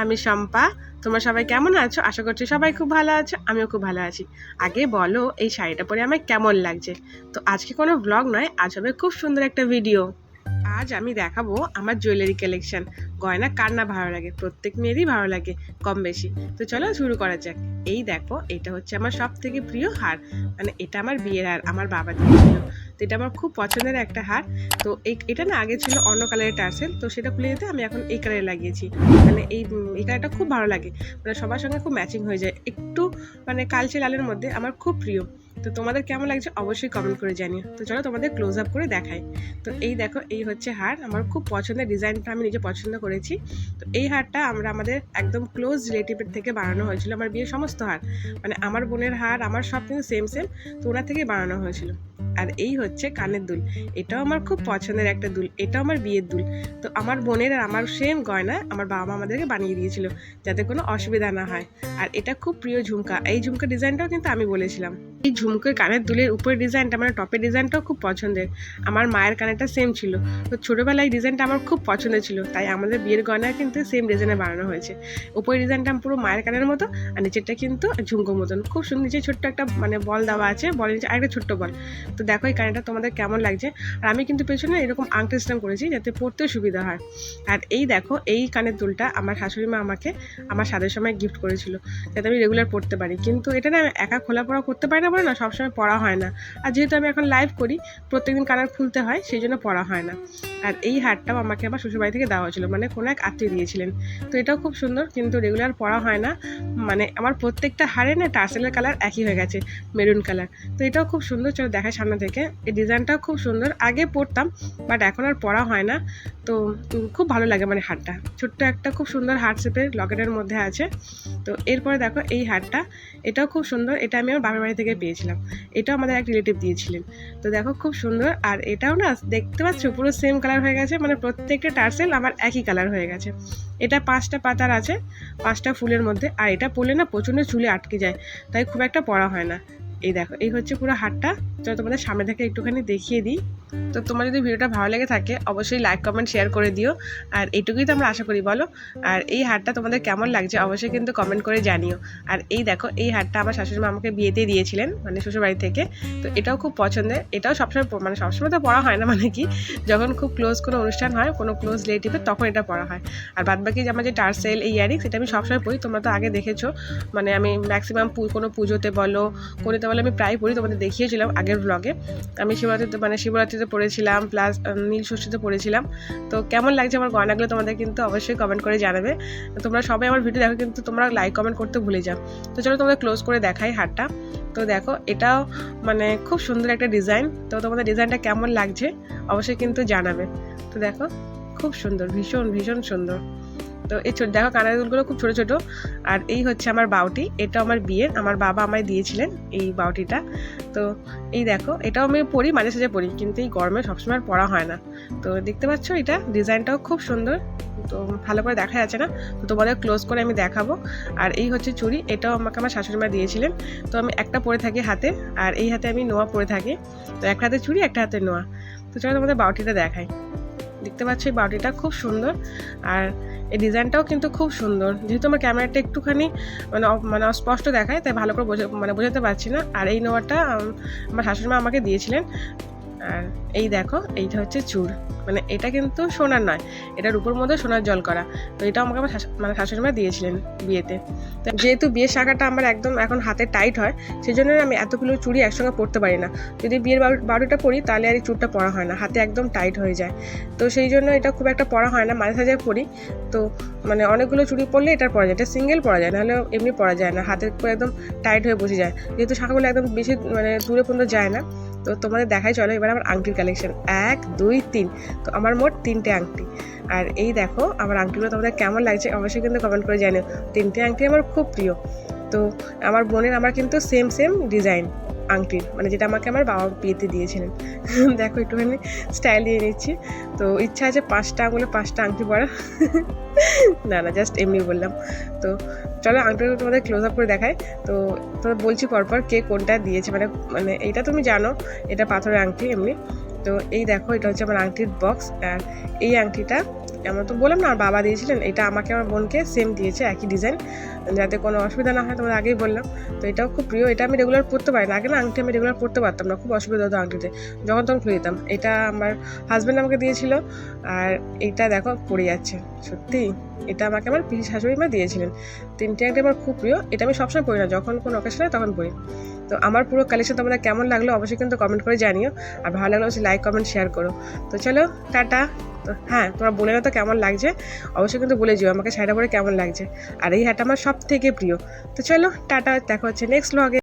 আমি শম্পা। তোমরা সবাই কেমন আছো? আশা করছি সবাই খুব ভালো আছো, আমিও খুব ভালো আছি। আগে বলো, এই শাড়িটা পরে আমার কেমন লাগছে? তো আজকে কোনো ব্লগ নয়, আজ হবে খুব সুন্দর একটা ভিডিও আজ আমি দেখাবো আমার জুয়েলারি কালেকশন গয়না কার না ভালো লাগে? প্রত্যেক মেয়েরই ভালো লাগে, কম বেশি। তো চলো শুরু করা যাক। এই দেখো, এটা হচ্ছে আমার সব থেকে প্রিয় হার। মানে এটা আমার বিয়ের হার, আমার বাবা দিয়েছিল তো এটা আমার খুব পছন্দের একটা হার। তো এটা না আগে ছিল অন্য কালারের টার্সেল, তো সেটা খুলে দিতে আমি এখন এই কালারে লাগিয়েছি। মানে এই এই কালারটা খুব ভালো লাগে। মানে সবার সঙ্গে খুব ম্যাচিং হয়ে যায়। একটু মানে কালচে লালের মধ্যে আমার খুব প্রিয়। তো তোমাদের কেমন লাগছে অবশ্যই কমেন্ট করে জানিও। তো চলো তোমাদের ক্লোজ আপ করে দেখাই। তো এই দেখো, এই হচ্ছে হার। আমার খুব পছন্দের ডিজাইনটা আমি নিজে পছন্দ করেছি। তো এই হারটা আমরা আমাদের একদম ক্লোজ রিলেটিভের থেকে বানানো হয়েছিল। আমার বিয়ের সমস্ত হার। মানে আমার বোনের হার, আমার সব কিন্তু সেম সেম তো ওনার থেকেই বানানো হয়েছিল। আর এই হচ্ছে কানের দুল। এটাও আমার খুব পছন্দের একটা দুল। এটাও আমার বিয়ের দুল। তো আমার বোনের আর আমার সেম গয়না আমার বাবা মা আমাদেরকে বানিয়ে দিয়েছিল, যাতে কোনো অসুবিধা না হয়। আর এটা খুব প্রিয় ঝুমকা। এই ঝুমকা ডিজাইনটাও কিন্তু আমি বলেছিলাম। এই ঝুমকের কানের দুলের উপরের ডিজাইনটা মানে টপের ডিজাইনটাও খুব পছন্দের। আমার মায়ের কানেরটা সেম ছিল। তো ছোটোবেলায় ডিজাইনটা আমার খুব পছন্দের ছিল। তাই আমাদের বিয়ের গয়না কিন্তু সেম ডিজাইনে বানানো হয়েছে। উপরের ডিজাইনটা পুরো মায়ের কানের মতো, আর নিচেরটা কিন্তু ঝুমকোর মতন। খুব সুন্দর, নিচে ছোট্ট একটা মানে বল দেওয়া আছে বলের নিচে আরেকটা ছোট্ট বল। তো দেখো এই কানেরটা তোমাদের কেমন লাগছে। আর আমি কিন্তু পেছনে এরকম আংটি সিস্টেম করেছি যাতে পড়তে সুবিধা হয়। আর এই দেখো, এই কানের দুলটা আমার শাশুড়ি মা আমাকে আমার স্বাদের সময় গিফট করেছিল। যাতে আমি রেগুলার পড়তে পারি। কিন্তু এটা না আমি একা খোলা পড়া করতে পারি না বলে সবসময় পড়া হয় না। আর যেহেতু আমি এখন লাইভ করি, প্রত্যেকদিন কালার খুলতে হয়, সেই জন্য পড়া হয় না। আর এই হারটাও আমাকে আমার শ্বশুরবাড়ি থেকে দেওয়া হয়েছিল মানে কোনো এক আত্মীয় দিয়েছিলেন। তো এটাও খুব সুন্দর, কিন্তু রেগুলার পরা হয় না। মানে আমার প্রত্যেকটা হারে না টার্সেলের কালার একই হয়ে গেছে মেরুন কালার তো এটাও খুব সুন্দর, চলো দেখায় সামনে থেকে। এই ডিজাইনটাও খুব সুন্দর, আগে পরতাম বাট এখন আর পড়া হয় না। তো খুব ভালো লাগে মানে হারটা। ছোট্ট একটা খুব সুন্দর হার্ট শেপের লকেটের মধ্যে আছে। তো এরপরে দেখো এই হারটা, এটাও খুব সুন্দর, এটা আমি আমার বাবার বাড়ি থেকে পেয়েছিলাম। এটাও আমাদের এক রিলেটিভ দিয়েছিলেন। তো দেখো খুব সুন্দর, আর এটাও না দেখতে পাচ্ছ পুরো সেম কালার হয়ে গেছে মানে প্রত্যেকটা টার্সেল আমার একই কালার হয়ে গেছে। এটা পাঁচটা পাতার আছে, পাঁচটা ফুলের মধ্যে, আর এটা পরলে না প্রচণ্ড চুলে আটকে যায়, তাই খুব একটা পড়া হয় না। এই দেখো, এই হচ্ছে পুরো হাটটা চলো তোমাদের সামনে থেকে একটুখানি দেখিয়ে দিই। তো তোমার যদি ভিডিওটা ভালো লেগে থাকে, অবশ্যই লাইক কমেন্ট শেয়ার করে দিও। আর এইটুকুই তো আমরা আশা করি, বলো? আর এই হারটা তোমাদের কেমন লাগছে, অবশ্যই কিন্তু কমেন্ট করে জানিও। আর এই দেখো, এই হারটা আমার শাশুড়ি মা আমাকে বিয়েতে দিয়েছিলেন মানে শ্বশুরবাড়ি থেকে। তো এটাও খুব পছন্দের। এটাও সবসময় মানে সবসময় তো পড়া হয় না মানে কি? যখন খুব ক্লোজ কোনো অনুষ্ঠান হয়, কোনো ক্লোজ রিলেটিভের তখন এটা পড়া হয়। আর বাদ বাকি যে আমার যে টার্সেল, এই ইয়ারিংস, এটা আমি সবসময় পড়ি। তোমরা তো আগে দেখেছ। মানে আমি ম্যাক্সিমাম কোনো পুজোতে বলো, কোনোতে বলো, আমি প্রায় পড়ি, তোমাদের দেখিয়েছিলাম। আগের ব্লগে আমি শিবরাত্রিতে মানে শিবরাত্রিতে পড়েছিলাম প্লাস নীল ষষ্ঠীতে পড়েছিলাম। তো কেমন লাগছে আমার গয়নাগুলো তোমাদের কিন্তু অবশ্যই কমেন্ট করে জানাবে। তোমরা সবাই আমার ভিডিও দেখো, কিন্তু তোমরা লাইক কমেন্ট করতে ভুলে যাও। তো চলো তোমাদের ক্লোজ করে দেখাই হারটা। তো দেখো, এটাও মানে খুব সুন্দর একটা ডিজাইন তো তোমাদের ডিজাইনটা কেমন লাগছে অবশ্যই কিন্তু জানাবে। তো দেখো, খুব সুন্দর, ভীষণ ভীষণ সুন্দর। তো এই ছোট দেখো কানের দুলগুলো খুব ছোট ছোট। আর এই হচ্ছে আমার বাউটি এটা আমার বিয়ের, আমার বাবা আমায় দিয়েছিলেন এই বাউটিটা। তো এই দেখো, এটাও আমি পরি, মাঝে সাঝে পরি, কিন্তু এই গরমে সবসময় আর পরা হয় না। তো দেখতে পাচ্ছ এটা, ডিজাইনটাও খুব সুন্দর। তো ভালো করে দেখা যাচ্ছে না, তো তোমাদের ক্লোজ করে আমি দেখাবো। আর এই হচ্ছে চুড়ি, এটাও আমাকে আমার শাশুড়ি মা দিয়েছিলেন। তো আমি একটা পরে থাকি হাতে, আর এই হাতে আমি নোয়া পরে থাকি। তো একটা হাতে চুড়ি, একটা হাতে নোয়া। তো চলো তোমাদের বাউটিটা দেখাই। দেখতে পাচ্ছ এই বাউটিটা খুব সুন্দর আর এই ডিজাইনটাও কিন্তু খুব সুন্দর। যেহেতু আমার ক্যামেরাটা একটুখানি মানে মানে অস্পষ্ট দেখায়, তাই ভালো করে বোঝা মানে বোঝাতে পারছি না। আর এই নোয়াটা আমার শাশুড়ি মা আমাকে দিয়েছিলেন। আর এই দেখো, এইটা হচ্ছে চুর মানে এটা কিন্তু সোনার নয়, এটার উপর মধ্যে সোনার জল করা। তো এটা আমাকে আমার মানে শাশুড়ি মা দিয়েছিলেন বিয়েতে। তো যেহেতু বিয়ের শাখাটা আমার একদম এখন হাতে টাইট হয় সেই জন্য আমি এতগুলো চুড়ি একসঙ্গে পরতে পারি না। যদি বিয়ের বারো- বারোটা পরি, তাহলে আর এই চুরটা পরা হয় না, হাতে একদম টাইট হয়ে যায়। তো সেই জন্য এটা খুব একটা পরা হয় না, মাঝে, সাঝে পরি। তো মানে অনেকগুলো চুড়ি পরলে এটা পরা যায়, এটা সিঙ্গেল পরা যায়, নাহলে এমনি পরা যায় না হাতের একদম টাইট হয়ে বসে যায়। যেহেতু শাখাগুলো একদম বেশি মানে দূরে পর্যন্ত যায় না তো তোমাদের দেখাই, চলো এবার আমার আংটির কালেকশন এক, দুই, তিন। তো আমার মোট তিনটে আংটি। আর এই দেখো, আমার আংটিগুলো তোমাদের কেমন লাগছে অবশ্যই কিন্তু কমেন্ট করে জানিও। তিনটে আংটি আমার খুব প্রিয়। তো আমার বোনের, আমার কিন্তু সেম সেম ডিজাইন আংটির মানে যেটা আমাকে আমার বাবা বিয়েতে দিয়েছিলেন। দেখো একটুখানি স্টাইল দিয়ে নিচ্ছি তো ইচ্ছা আছে পাঁচটা আঙুলে পাঁচটা আংটি পরা। না না জাস্ট এমনি বললাম। তো চলো আংটিগুলো তোমাদের ক্লোজ আপ করে দেখায় তো তোমাদের বলছি পরপর কে কোনটা দিয়েছে। মানে মানে এইটা তুমি জানো, এটা পাথরের আংটি এমনি। তো এই দেখো, এটা হচ্ছে আমার আংটির বক্স আর এই আংটিটা এমন তো বললাম না, আমার বাবা দিয়েছিলেন, এটা আমাকে আমার বোনকে সেম দিয়েছে, একই ডিজাইন যাতে কোনো অসুবিধা না হয় তোমাদের আগেই বললাম। তো এটাও খুব প্রিয়, এটা আমি রেগুলার পরতে পারি না, আগে না আংটি আমি রেগুলার পরতে পারতাম না, খুব অসুবিধা হতো আংটিতে। যখন তখন খুলে দিতাম, এটা আমার হাজব্যান্ড আমাকে দিয়েছিল, আর এইটা দেখো পড়ে যাচ্ছে, সত্যি। এটা আমাকে আমার পিসি শাশুড়ি মা দিয়েছিলেন। তিনটে আংটি আমার খুব প্রিয়, এটা আমি সবসময় পড়ি না, যখন কোনো অকেশন হয় তখন পড়ি তো আমার পুরো কালেকশন তোমাদের কেমন লাগল, অবশ্যই কিন্তু কমেন্ট করে জানিও, আর ভালো লাগলে অবশ্যই লাইক কমেন্ট শেয়ার করো। তো চলো, টাটা। তো হ্যাঁ তোমার বলে না তো কেমন লাগছে? অবশ্যই কিন্তু বলে যেও আমাকে শাড়িটা পরে কেমন লাগছে। আর এই হাটটা আমার সব থেকে প্রিয়। তো চলো, টাটা, দেখা হচ্ছে নেক্সট ব্লগে